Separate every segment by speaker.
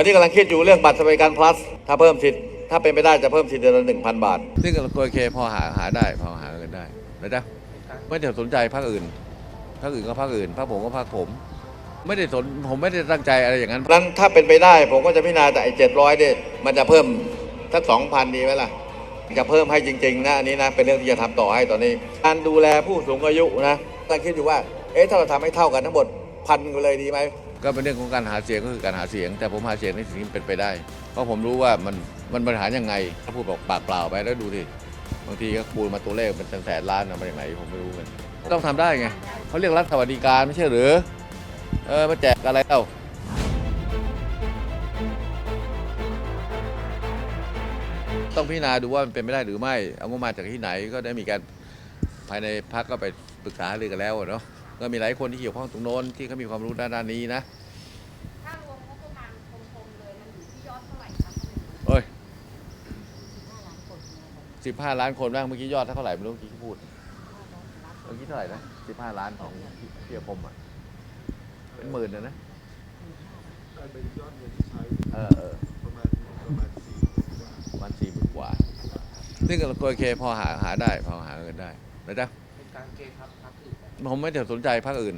Speaker 1: ตอนนี้กำลังคิดอยู่เรื่องบัตรสวัสดิการ plus ถ้าเพิ่มสิทธิ์ถ้าเป็นไปได้จะเพิ่มสิทธิ์เดือนละหนึ่งพันบาท
Speaker 2: ซึ่งโอเคพอหาหาได้พอหาเงินได้นะจ๊ะไม่ได้สนใจพรรคอื่นพรรคอื่นก็พรรคอื่นพรรคผมก็พรรคผม ไม่ได้สนผมไม่ได้ตั้งใจอะไรอย่างนั้น
Speaker 1: นั้นถ้าเป็นไปได้ผมก็จะพิจารณาแต่ไอ้เจ็ดร้อยเนี่ยมันจะเพิ่มสักสองพันดีไหมล่ะจะเพิ่มให้จริงๆนะอันนี้นะเป็นเรื่องที่จะทำต่อให้ตอนนี้ การดูแลผู้สูงอายุนะกำลังคิดอยู่ว่าเอ๊ะถ้าเราทำให้เท่ากันทั้งหมดพันกันเลยดีไหม
Speaker 2: ก็เป็นเรื่องของการหาเสียงก็คือการหาเสียง แต่ผมหาเสียงในสิ่งที่เป็นไปได้ เพราะผมรู้ว่ามันมันบริหารยังไงถ้าพูดบอกปากเปล่าไปแล้วดูดิบางทีก็คูณมาตัวเลขเป็นแสนล้านนะมาจากไหนผมไม่รู้กันต้องทำได้ไงเขาเรียกรัฐสวัสดิการไม่ใช่หรือเออมาแจกอะไรเล่าต้องพิจารณาดูว่ามันเป็นไม่ได้หรือไม่ เอางบมาจากที่ไหนก็ได้มีการภายในพักก็ไปปรึกษาหรือกันแล้วเนาะ ก็มีหลายคนที่เกี่ยวข้องตรงโน้นที่เขามีความรู้ด้านนี้นะ
Speaker 3: ถ้ารวมงบประมาณคงๆเลยมันอยู่ที่ยอดเท่าไหร่ครับ
Speaker 2: เอ้ยสิบห้าล้านคนบ้างเมื่อกี้ยอดเท่าไหร่ไม่รู้เมื่อกี้พูดเมื่อกี้เท่าไหร่นะสิบห้าล้านของเพียพมอะเป็นหมื่นนะนะ
Speaker 4: กลายเป็นยอดเงินที่ใช้
Speaker 2: เออเออ
Speaker 4: ประมาณประมาณสี่
Speaker 2: ประมันสี่หมื่นกว่าซึ่งโอเคพอหาหาได้พอหาเงินได้นะจ๊ะ
Speaker 5: เป็นการเกณฑ์ครับพักอื่น
Speaker 2: ผมไม่ได้สนใจภาคอื่น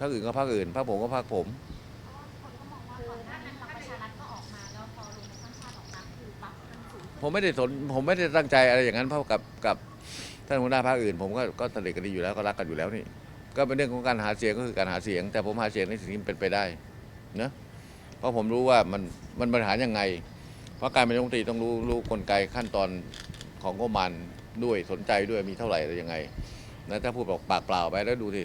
Speaker 2: ภาคอื่นก็ภาคอื่นภาคผมก็ภาคผม
Speaker 3: คนก็มองว่าก่อนหน้านั้นพรรคประชารัฐก็ออกมาแล้วพอรวมไทสร้างชาติออกมาคือปรับกันสูง
Speaker 2: ผมไม่ได้สนผมไม่ได้ตั้งใจอะไรอย่างนั้นเพราะกับกับท่านหัวหน้าภาคอื่น ผมก็ก็สนิทกันดีอยู่แล้วก็รักกันอยู่แล้วนี่ ก็เป็นเรื่องของการหาเสียงก็คือการหาเสียง แต่ผมหาเสียงในสิ่งที่เป็นไปได้นะเพราะผมรู้ว่ามันมันบริหารยังไง เพราะการเป็นรัฐมนตรีต้องรู้รู้กลไกขั้นตอนของงบประมาณด้วยสนใจด้วยมีเท่าไหร่อะไรยังไง นะถ้าพูดบอกปากเปล่าไปแล้วดูสิ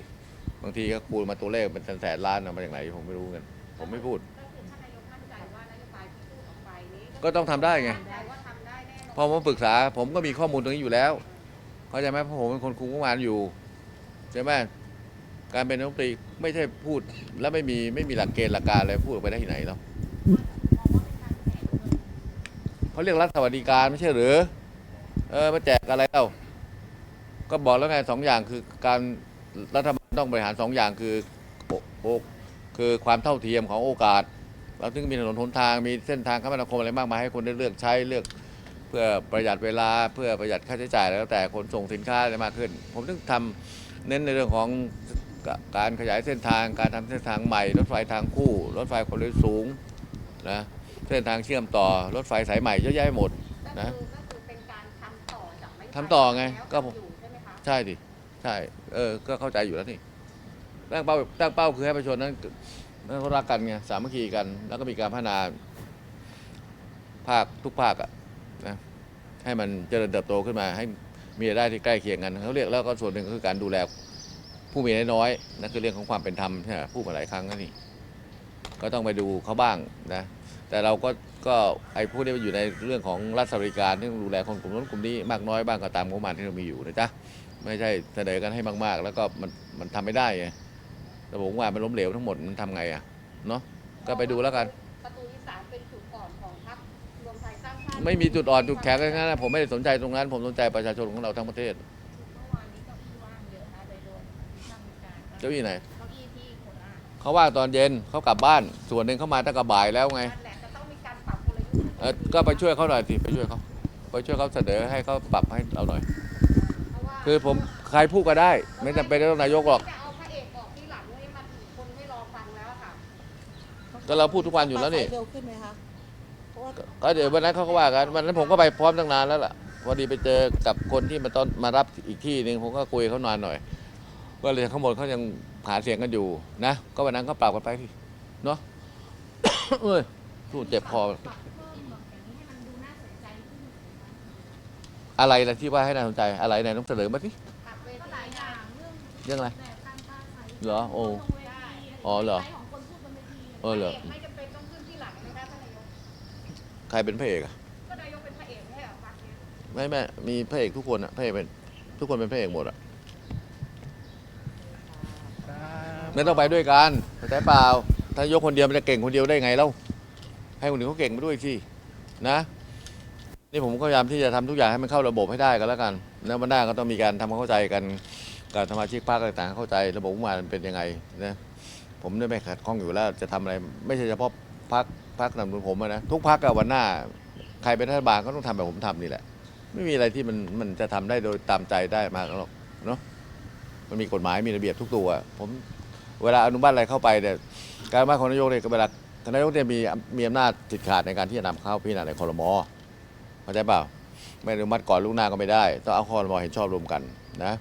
Speaker 2: บางทีก็คูณมาตัวเลขเป็นแสนๆล้านนะมาจากไหนผมไม่รู้เงินผมไม่พูด
Speaker 3: ก็คือท่านนายกมั่นใจว่านโยบายที่พูดออกไปนี้
Speaker 2: ก็ต้องทำได้ไง
Speaker 3: มั่นใจว่าทำได้แน่นอน
Speaker 2: พอผมปรึกษาผมก็มีข้อมูลตรงนี้อยู่แล้วเข้าใจไหมเพราะผมเป็นคนคุมงบประมาณอยู่ใช่ไหมการเป็นรัฐมนตรีไม่ใช่พูด แล้วไม่มีไม่มีหลักเกณฑ์หลักการอะไรพูดออกไปได้ที่ไหนหรอก
Speaker 3: มองว่าเป็นการแจกเงิน
Speaker 2: เขาเรียกรัฐสวัสดิการไม่ใช่หรือเออมาแจกอะไรเล่า ก็บอกแล้วไงสองอย่างคือการรัฐบาลต้องบริหารสองอย่างคือโอโอคือความเท่าเทียมของโอกาส เราถึงมีถนนหนทางมีเส้นทางคมนาคมอะไรมากมายให้คนได้เลือกใช้เลือกเพื่อประหยัดเวลาเพื่อประหยัดค่าใช้จ่ายแล้วแต่ขนส่งสินค้าอะไรมากขึ้น ผมถึงทำเน้นในเรื่องของกการขยายเส้นทางการทำเส้นทางใหม่ รถไฟทางคู่ รถไฟความเร็วสูงนะเส้นทางเชื่อมต่อรถไฟสายใหม่เยอะแยะหมด
Speaker 3: ก็
Speaker 2: นะ
Speaker 3: คือก็คือเป็นการทำต่อจากไม่
Speaker 2: ทำต่อไงก็
Speaker 3: ก็
Speaker 2: ผม
Speaker 3: อยู่ ใช่
Speaker 2: ดิใช่เออก็เข้าใจอยู่แล้วนี่ตั้งเป้าตั้งเป้าคือให้ประชาชนนั้นนั้นเขารักกันไงสามัคคีกัน แล้วก็มีการพัฒนาภาคทุกภาคอะนะให้มันเจริญเติบโตขึ้นมา ให้มีรายได้ที่ใกล้เคียงกันเขาเรียกแล้วก็ส่วนหนึ่งก็คือการดูแลผู้มีน้อยนั่นคือเรื่องของความเป็นธรรมใช่ไหมพูดมาหลายครั้งแล้วนี่ ก็ต้องไปดูเขาบ้างนะแต่เราก็ก็ไอ้พวกนี้มันอยู่ในเรื่องของรัฐสวัสดิการที่ต้องดูแลคนกลุ่มนู้นกลุ่มนี้มากน้อยบ้างก็ตามงบประมาณที่เรามีอยู่นะจ๊ะไม่ใช่เสนอกันให้มาก ๆ แล้วก็มันมันทำไม่ได้ไงระบบงบประมาณมันล้มเหลวทั้งหมดมันทำไงอะเนาะก็ไปดูแล้วกัน
Speaker 3: ประตูที่สามเป็นจุดอ่อนของพรรครวมไทยสร้างชาติ
Speaker 2: ไม่มีจุดอ่อนจุดแข็งอะไรทั้งนั้นนะผมไม่ได้สนใจตรงนั้น ผมสนใจประชาชนของเราทั้งประเทศ
Speaker 3: เมื่อวานนี้เก้าอี้ว่างเยอะนะโดยรวมวิพากษ์วิจารณ์
Speaker 2: เจ้าอี้ไหน
Speaker 3: เขา
Speaker 2: ว่างตอนเย็นเขากลับบ้าน ส่วนหนึ่งเขามาตั้งแต่บ่ายแล้วไง
Speaker 3: นั่นแหละจะต้องมีการปรับกลยุทธ์
Speaker 2: เออก็ไปช่วยเขาหน่อยสิไปช่วยเขาไปช่วยเขาเสนอให้เขาปรับให้เราหน่อย
Speaker 3: เพราะว่า
Speaker 2: คือผมใครพูดก็ได้ ไม่จำเป็นต้องนายกหรอก
Speaker 3: จะเอาพระเอกออกที่หลังนี่มันคนไม่รอฟังแล้วอะค่ะ
Speaker 2: ก็เราพูดทุกวันอยู่แล้วนี่
Speaker 6: เร็วขึ้นไหมคะเพราะว่า
Speaker 2: ก็เดี๋ยววันนั้นเขาก็ว่ากันวันนั้นผมก็ไปพร้อมตั้งนานแล้วล่ะพอดีไปเจอกับคนที่มาตอนมารับอีกที่หนึ่งผมก็คุยกับเขานานหน่อย ก็เลยข้างบนเขายังหาเสียงกันอยู่นะ ก็วันนั้นก็ปรับกันไปที่เนาะ เอ้ยสู้เจ็บคอ
Speaker 3: ปรับพออ
Speaker 2: อะไรล่ะที่ว่าให้น่าสนใจอะไรไหนต้องเสนอมาสิ
Speaker 3: ปรับเวทีหลายอย่างเรื่อง
Speaker 2: อะไรเหรอโอ้อ๋อเหรอ
Speaker 3: ใช้เอ
Speaker 2: อเหรอใครเป็นพระเอกอะ
Speaker 3: ก็นายกเป็นพระเอกไม่ใช่เหรอพรรคเนี้ย
Speaker 2: ไม่ม่มีพระเอกทุกคนอะพระเอกเป็นทุกคนเป็นพระเอกหมดอะ ไม่ต้องไปด้วยกันเข้าใจเปล่า ถ้ายกคนเดียวมันจะเก่งคนเดียวได้ไงเล่าให้คนอื่นเขาเก่งมาด้วยสินะ นี่ผมก็พยายามที่จะทำทุกอย่างให้มันเข้าระบบให้ได้ก็แล้วกัน แล้วมันได้ก็ต้องมีการทำความเข้าใจกันกับสมาชิกพรรคต่างๆเข้าใจระบบงบประมาณมันเป็นยังไงนะผมเนี่ยไม่ขัดข้องอยู่แล้วจะทำอะไร ไม่ใช่เฉพาะพรรคพักสนับสนุนผมนะทุกพักอะวันหน้า ใครเป็นรัฐบาลก็ต้องทำแบบผมทำนี่แหละ ไม่มีอะไรที่มันมันจะทำได้โดยตามใจได้มาหรอกเนาะมันมีกฎหมายมีระเบียบทุกตัว ผม เวลาอนุมัติอะไรเข้าไปเนี่ยการอนุมัติของนายกเนี่ยก็เวลานายกเนี่ยมีมีอำนาจติดขาดในการที่จะนำเข้าพิจารณาในคอรมอเข้าใจเปล่าไม่อนุมัติก่อนลูกหน้าก็ไม่ได้ต้องเอาคอรมอเห็นชอบรวมกันนะ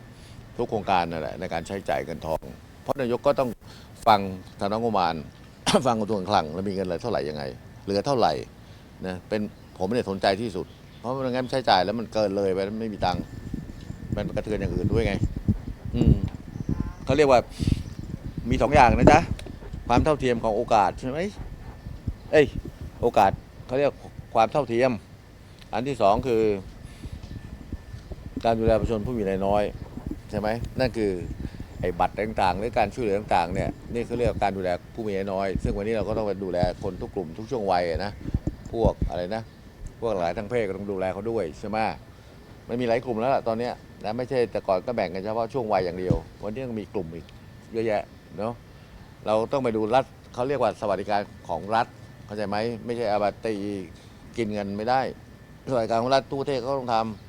Speaker 2: ทุกโครงการนั่นแหละในการใช้จ่ายเงินทอง เพราะนายกก็ต้องฟังทางนงบประมาณ ฟังกระทรวงคลังแล้วมีเงินอะไรเท่าไหร่ยังไง เหลือเท่าไหร่นะเป็นผมเนี่ยสนใจที่สุด เพราะไม่งั้นใช้จ่ายแล้วมันเกินเลยไปแล้วไม่มีตังค์มันกระเทือนอย่างอื่นด้วยไง อืมเขาเรียกว่า มีสองอย่างนะจ๊ะความเท่าเทียมของโอกาสใช่ไหมเอ้ยโอกาสเขาเรียกความเท่าเทียม อันที่สองคือ การดูแลประชาชนผู้มีรายน้อยใช่ไหมนั่นคือไอ้บัตรต่างๆ หรือการช่วยเหลือต่างๆเนี่ยนี่เขาเรียกว่าการดูแลผู้มีรายน้อย ซึ่งวันนี้เราก็ต้องไปดูแลคนทุกกลุ่มทุกช่วงวัยนะพวกอะไรนะ พวกหลายทางเพศก็ต้องดูแลเขาด้วยใช่ไหมมันมีหลายกลุ่มแล้วล่ะตอนนี้นะไม่ใช่แต่ก่อนก็แบ่งกันเฉพาะช่วงวัยอย่างเดียว วันนี้ยังมีกลุ่มอีกเยอะแยะ เนาะเราต้องไปดูรัฐเขาเรียกว่าสวัสดิการของรัฐเข้าใจไหมไม่ใช่อาบัตีกินเงินไม่ได้สวัสดิการของรัฐตู้ประเทศเขาต้องทำ